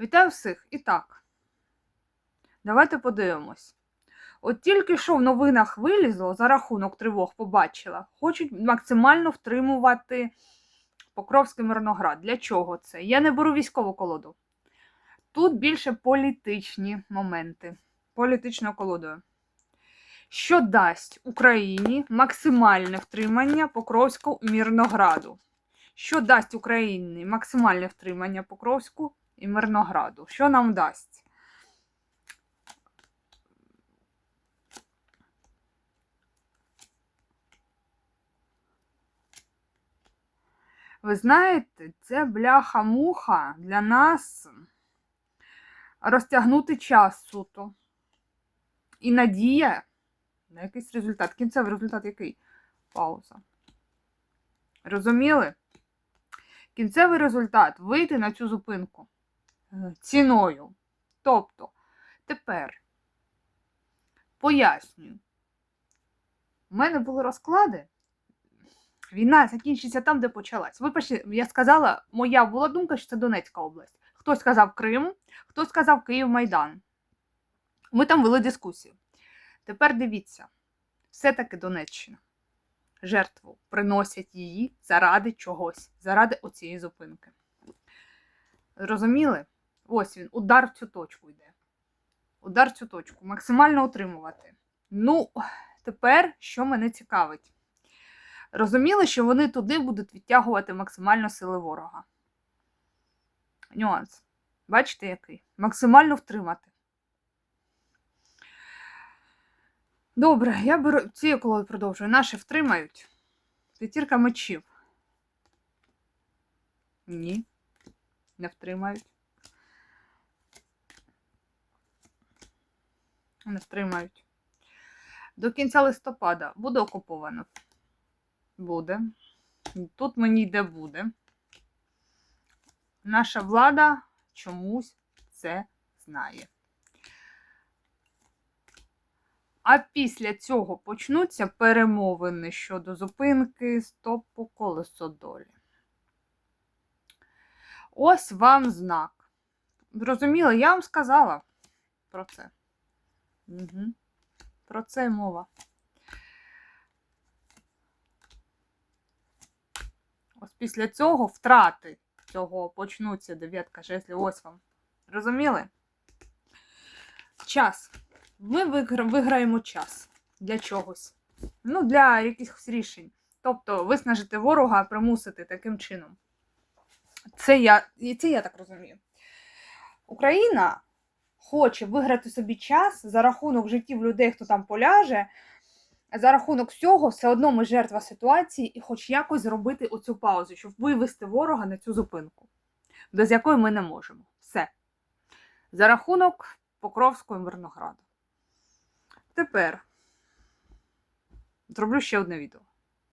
Вітаю всіх! І так. Давайте подивимось. От тільки що в новинах вилізло, за рахунок тривог побачила, хочуть максимально втримувати Покровський Мирноград. Для чого це? Я не беру військову колоду. Тут більше політичні моменти. Політичною колодою. Що дасть Україні максимальне втримання Покровського Мирнограду? Що дасть Україні максимальне втримання Покровську і Мирнограду? Що нам дасть? Ви знаєте, це бляха-муха для нас розтягнути час суто. І надія на якийсь результат. Кінцевий результат який? Пауза. Розуміли? Кінцевий результат вийти на цю зупинку ціною. Тобто, тепер пояснюю. У мене були розклади. Війна закінчиться там, де почалась. Вибачте, я сказала, моя була думка, що це Донецька область. Хтось сказав Крим, хтось сказав Київ Майдан. Ми там вели дискусію. Тепер дивіться, все-таки Донеччина. Жертву приносять її заради чогось, заради оцієї зупинки. Розуміли? Ось він, удар в цю точку йде. Удар в цю точку. Максимально утримувати. Ну, тепер, що мене цікавить? Розуміли, що вони туди будуть відтягувати максимально сили ворога. Нюанс. Бачите, який? Максимально втримати. Добре, я беру цією колою продовжую. Наші втримають. П'ятірка мечів. Ні. Не втримають. Не втримають. До кінця листопада буде окуповано. Буде. Тут мені йде буде. Наша влада чомусь це знає. А після цього почнуться перемовини щодо зупинки стопу колесо долі. Ось вам знак. Зрозуміло, я вам сказала про це. Угу. Про це мова. Ось після цього втрати цього почнуться дев'ятка жезлів. Ось вам. Розуміли? Час. Ми виграємо час для чогось. Ну, для якихось рішень. Тобто виснажити ворога, примусити таким чином. Це я, це я так розумію. Україна хоче виграти собі час за рахунок життів людей, хто там поляже. За рахунок всього, все одно ми жертва ситуації і хоч якось зробити оцю паузу, щоб вивести ворога на цю зупинку, без якої ми не можемо. Все. За рахунок Покровського Мирнограду. Тепер зроблю ще одне відео.